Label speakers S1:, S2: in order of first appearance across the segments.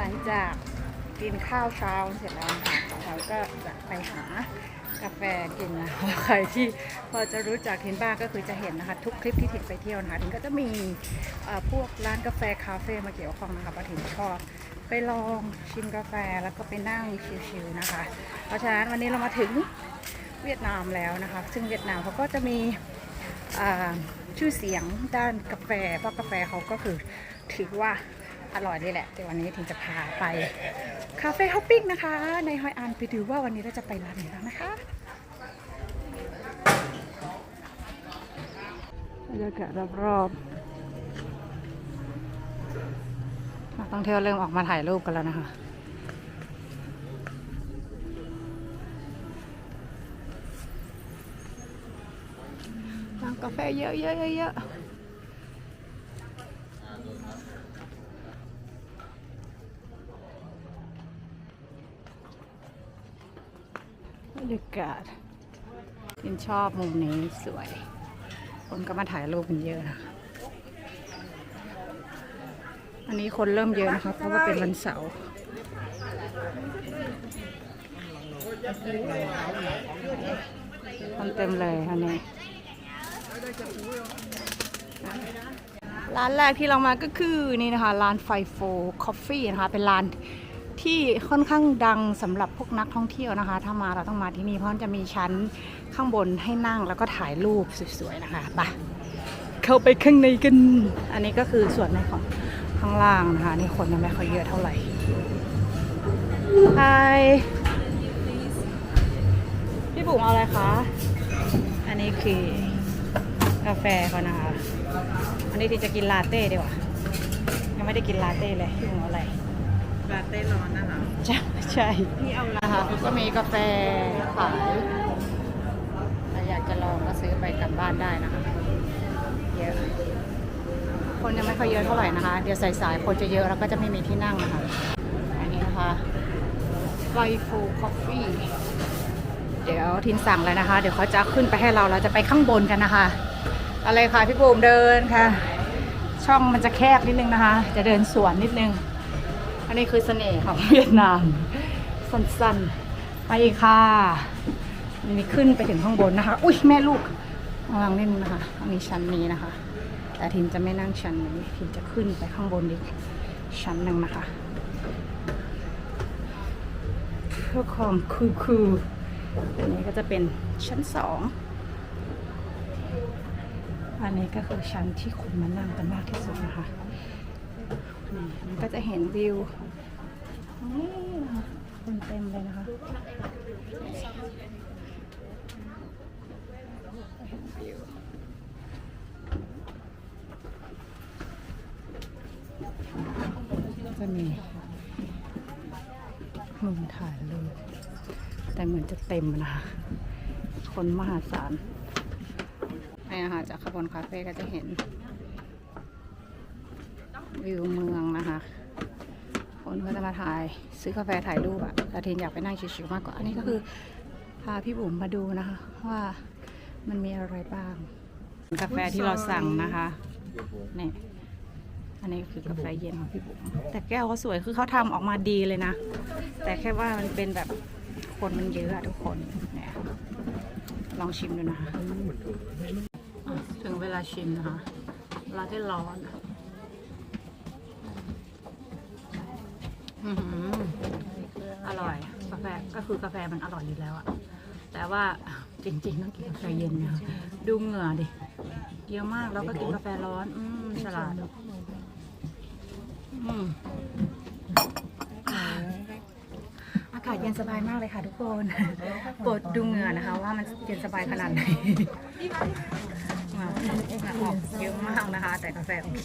S1: หลังจากกินข้าวเช้าเสร็จแล้วค่ะเราก็จะไปหากาแฟกินนะคะใครที่พอจะรู้จักทินบ้างก็คือจะเห็นนะคะ ทุกคลิปที่ถินไปเที่ยวนะคะทินก็จะมีพวกร้านกาแฟคาเฟ่มาเกี่ยวข้องนะคะเพราะทินชอบไปลองชิมกาแฟแล้วก็ไปนั่งชิลๆนะคะ เพราะฉะนั้นวันนี้เรามาถึงเวียดนามแล้วนะคะ ซึ่งเวียดนามเขาก็จะมีชื่อเสียงด้านกาแฟเพราะกาแฟเขาก็คือถือว่า อร่อยนี่แหละแต่วันนี้ทินจะพาไปคาเฟ่ฮอปปิ้งนะคะ ในฮอยอันไปดูว่าวันนี้เราจะไปร้านไหนบ้างนะคะบรรยากาศรอบๆนักท่องเที่ยวเริ่มออกมาถ่ายรูปกันแล้วนะคะร้านกาแฟเยอะๆเยอะๆ บรรยากาศยินชอบมุมนี้สวย คนก็มาถ่ายรูปกันเยอะนะคะอันนี้คนเริ่มเยอะนะคะ เพราะว่าเป็นวันเสาร์คนเต็มเลยอันนี้ ร้านแรกที่เรามาก็คือนี่นะคะ ร้านไฟโฟคอฟฟี่นะคะ เป็นร้าน ที่ค่อนข้างดังสำหรับพวกนักท่องเที่ยวนะคะ ถ้ามาเราต้องมาที่นี่เพราะจะมีชั้นข้างบนให้นั่งแล้วก็ถ่ายรูปสวยๆนะคะไปเข้าไปข้างในกัน อันนี้ก็คือส่วนในของข้างล่างนะคะ นี่คนยังไม่ค่อยเยอะเท่าไหร่ไฮพี่บุ๋มเอาอะไรคะ อันนี้คือกาแฟเขานะคะ อันนี้ที่จะกินลาเต้ดีกว่า ยังไม่ได้กินลาเต้เลยพี่บุ๋มเอาอะไร
S2: ลาเต้ร้อนน่ะเหรอ
S1: ใช่ใช่
S2: พี่เอาละ
S1: นะคะก็มีกาแฟขายถ้าอยากจะลองก็ซื้อไปกลับบ้านได้นะคะเยอะคนยังไม่ค่อยเยอะเท่าไหร่นะคะ เดี๋ยวสายๆคนจะเยอะแล้วก็จะไม่มีที่นั่งนะคะอันนี้นะคะไฟฟูคอฟฟี่เดี๋ยวทินสั่งแล้วนะคะ เดี๋ยวเขาจะขึ้นไปให้เราเราจะไปข้างบนกันนะคะ อะไรคะพี่บูมเดินค่ะ ช่องมันจะแคบนิดนึงนะคะ จะเดินสวนนิดนึง อันนี้คือเสน่ห์ของเวียดนาม สั้นๆ ไปค่ะอันนี้ขึ้นไปถึงข้างบนนะคะ อุ้ยแม่ลูกระวังนิดนึงนะคะมีชั้นนี้นะคะ แต่ทินจะไม่นั่งชั้นนี้ทินจะขึ้นไปข้างบนอีกชั้นหนึ่งนะคะเพื่อความคูลๆอันนี้ก็จะเป็นชั้นสองอันนี้ก็คือชั้นที่คนมานั่งกันมากที่สุดนะคะ มันก็จะเห็นวิวคนเต็มเลยนะคะเห็นวิวจะมีมุมถ่ายรูปแต่เหมือนจะเต็มนะคะ คนมหาศาลนี่นะคะจากขบวนคาเฟ่ก็จะเห็น วิวเมืองนะคะ คนก็จะมาถ่ายซื้อกาแฟถ่ายรูปอะแต่ทีนอยากไปนั่งชิวๆมากกว่า อันนี้ก็คือพาพี่บุ๋มมาดูนะคะ ว่ามันมีอะไรบ้าง กาแฟที่เราสั่งนะคะนี่อันนี้คือกาแฟเย็นของพี่บุ๋มแต่แก้วเขาสวยคือเขาทำออกมาดีเลยนะ แต่แค่ว่ามันเป็นแบบคนมันเยอะอะทุกคนเนี่ยลองชิมดูนะคะอะถึงเวลาชิมนะคะลาเต้ร้อน อื้อหืออร่อย กาแฟก็คือกาแฟมันอร่อยอยู่แล้วอะแต่ว่าจริงๆต้องกินกาแฟเย็นนะคะดูเหงื่อดิเยอะมากแล้วก็กินกาแฟร้อน อืมฉลาดอืมอากาศเย็นสบายมากเลยค่ะทุกคนโปรดดูเหงื่อนะคะ ว่ามันเย็นสบายขนาดไหนเหงื่อเหงื่อออกเยอะมากนะคะ แต่กาแฟโอเค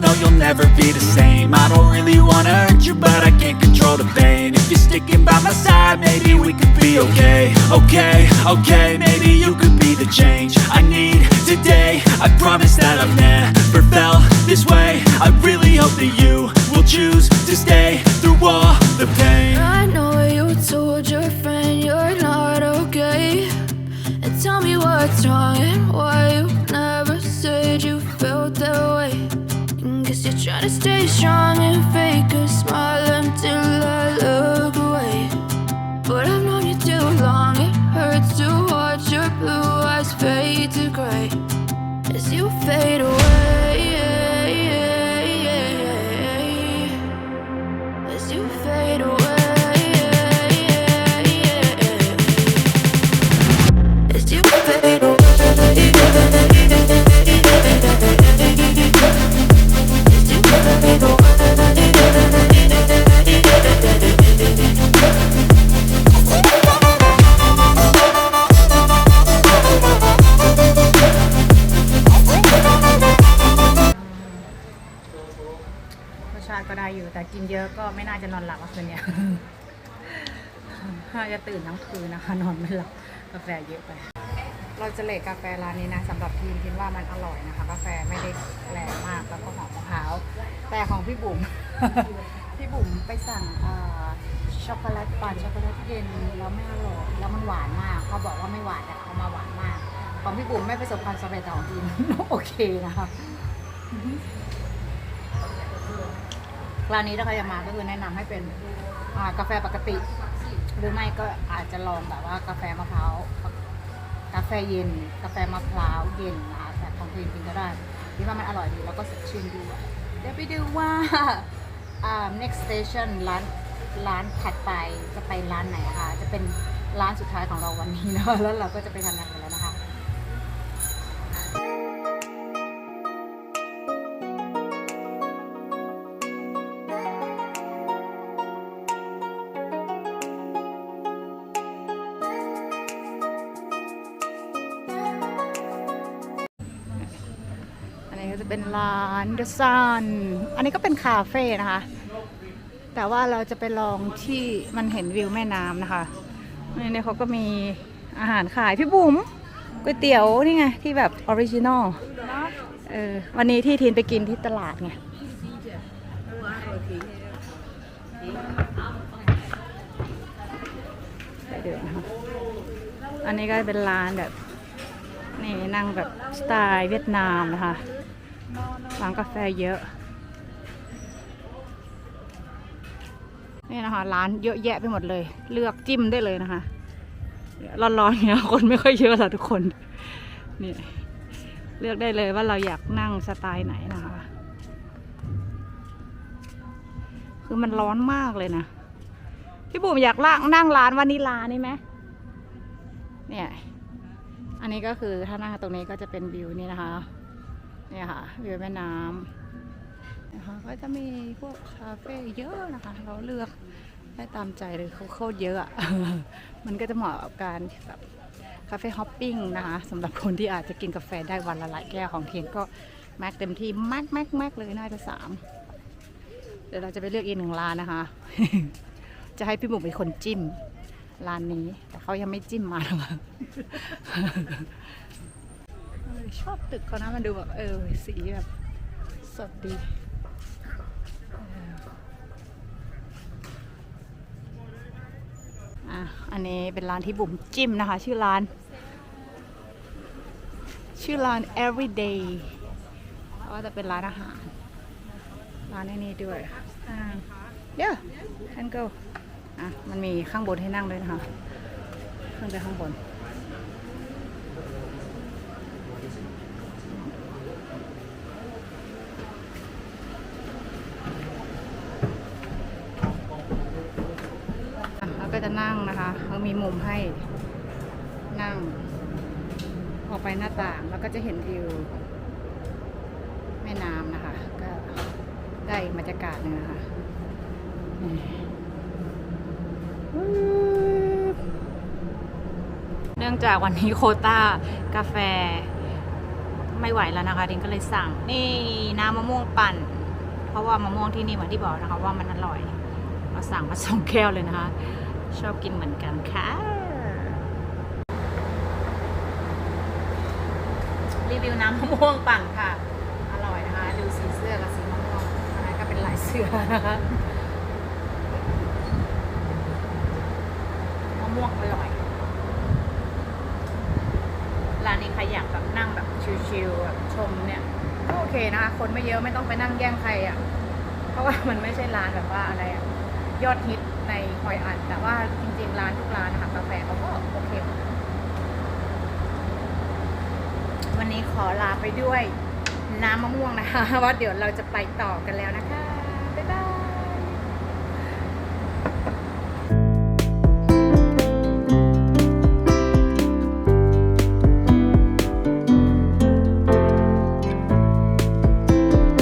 S3: no you'll never be the same. I don't really wanna hurt you but I can't control the pain. If you're sticking by my side maybe we could be okay. Okay, okay, maybe you could be the change I need today. I promise that I've never felt this way. I really
S1: จะนอนหลับคืนเนี้ยน่าจะตื่นทั้งคืนนะคะ นอนไม่หลับกาแฟเยอะไป เราจะเลทกาแฟร้านนี้นะสำหรับทีมคิดว่ามันอร่อยนะคะ กาแฟไม่ได้แรงมากแล้วก็หอมมะพร้าวแต่ของพี่บุ๋มพี่บุ๋มไปสั่งช็อกโกแลตปั่นช็อกโกแลตเย็นแล้วไม่อร่อยแล้วมันหวานมากเขาบอกว่าไม่หวานแต่เขามาหวานมาก ของพี่บุ๋มไม่ประสบความสำเร็จแต่ของทีมโอเคนะคะ ร้านนี้ถ้าใครจะมาก็คือแนะนำให้เป็นอ่ากาแฟปกติ หรือไม่ก็อาจจะลองแบบว่ากาแฟมะพร้าวกาแฟเย็น กาแฟมะพร้าวเย็นนะคะแบบของทีมกินก็ได้คิดว่ามันอร่อยดีแล้วก็สดชื่นด้วยเดี๋ยวไปดูว่าอ่า next station ร้านร้านถัดไปจะไปร้านไหนนะคะจะเป็นร้านสุดท้ายของเราวันนี้เนาะแล้วเราก็จะไปทำงานกันแล้วนะคะ จะเป็นร้าน The Sun อันนี้ก็เป็นคาเฟ่นะคะ แต่ว่าเราจะไปลองที่มันเห็นวิวแม่น้ำนะคะในนี้เขาก็มีอาหารขายพี่บุ๋มก๋วยเตี๋ยวนี่ไง ที่แบบออริจินอลเออวันนี้ที่ทีนไปกินที่ตลาดไงไปเดินนะคะอันนี้ก็เป็นร้านแบบนี่นั่งแบบสไตล์เวียดนามนะคะ ร้านกาแฟเยอะ นี่นะคะ ร้านเยอะแยะไปหมดเลย เลือกจิ้มได้เลยนะคะ ร้อนๆเงี้ยคนไม่ค่อยเยอะหรอกทุกคน นี่ เลือกได้เลยว่าเราอยากนั่งสไตล์ไหนนะคะ คือมันร้อนมากเลยนะ พี่บุ๋มอยากล่างนั่งร้านวานิลานี่ไหมเนี่ย อันนี้ก็คือถ้านั่งตรงนี้ก็จะเป็นวิวนี่นะคะ เนี่ยค่ะวิวแม่น้ำนะคะก็จะมีพวกคาเฟ่เยอะนะคะ เราเลือกได้ตามใจเลยเขาโคตรเยอะอะ มันก็จะเหมาะกับการแบบคาเฟ่ฮอปปิ้งนะคะสำหรับคนที่อาจจะกินกาแฟได้วันละหลายแก้วของเทียนก็แม็กเต็มที่แม็กแม็กแม็กเลยน่าจะสามเดี๋ยวเราจะไปเลือกอีกหนึ่งร้านนะคะ จะให้พี่บุ๋มเป็นคนจิ้มร้านนี้ แต่เขายังไม่จิ้มมาหรอก ชอบตึกเขานะมันดูแบบเออสีแบบสดดีอะอันนี้เป็นร้านที่บุ๋มจิ้มนะคะ ชื่อร้าน ชื่อร้าน everyday ก็จะเป็นร้านอาหาร ร้านในนี้ด้วยอ่า yeah can go อะมันมีข้างบนให้นั่งด้วยนะคะขึ้นไปข้างบน จะนั่งนะคะเขามีมุมให้นั่ง ออกไปหน้าต่างแล้วก็จะเห็นวิวแม่น้ำนะคะ ก็ได้อีกบรรยากาศหนึ่งนะคะเนื่องจากวันนี้โคต้ากาแฟไม่ไหวแล้วนะคะดิงก็เลยสั่ง นี่น้ำมะม่วงปั่น เพราะว่ามะม่วงที่นี่เหมือนที่บอกนะคะว่ามันอร่อย เราสั่งมาสองแก้วเลยนะคะ ชอบกินเหมือนกันค่ะ รีวิวน้ำมะม่วงปั่นค่ะ อร่อยนะคะ ดูสีเสื้อกับสีมะม่วงอันนั้นก็เป็นลายเสื้อนะคะมะม่วงอร่อยร้านนี้ใครอยากแบบนั่งแบบชิลๆแบบชมเนี่ยก็โอเคนะคะ คนไม่เยอะไม่ต้องไปนั่งแย่งใครอะ เพราะว่ามันไม่ใช่ร้านแบบว่าอะไรอะยอดฮิต ในคอยอัน แต่ว่าจริงๆร้านทุกร้านนะคะกาแฟเขาก็โอเคหมดวันนี้ขอลาไปด้วยน้ำมะม่วงนะคะว่าเดี๋ยวเราจะไปต่อกันแล้วนะคะ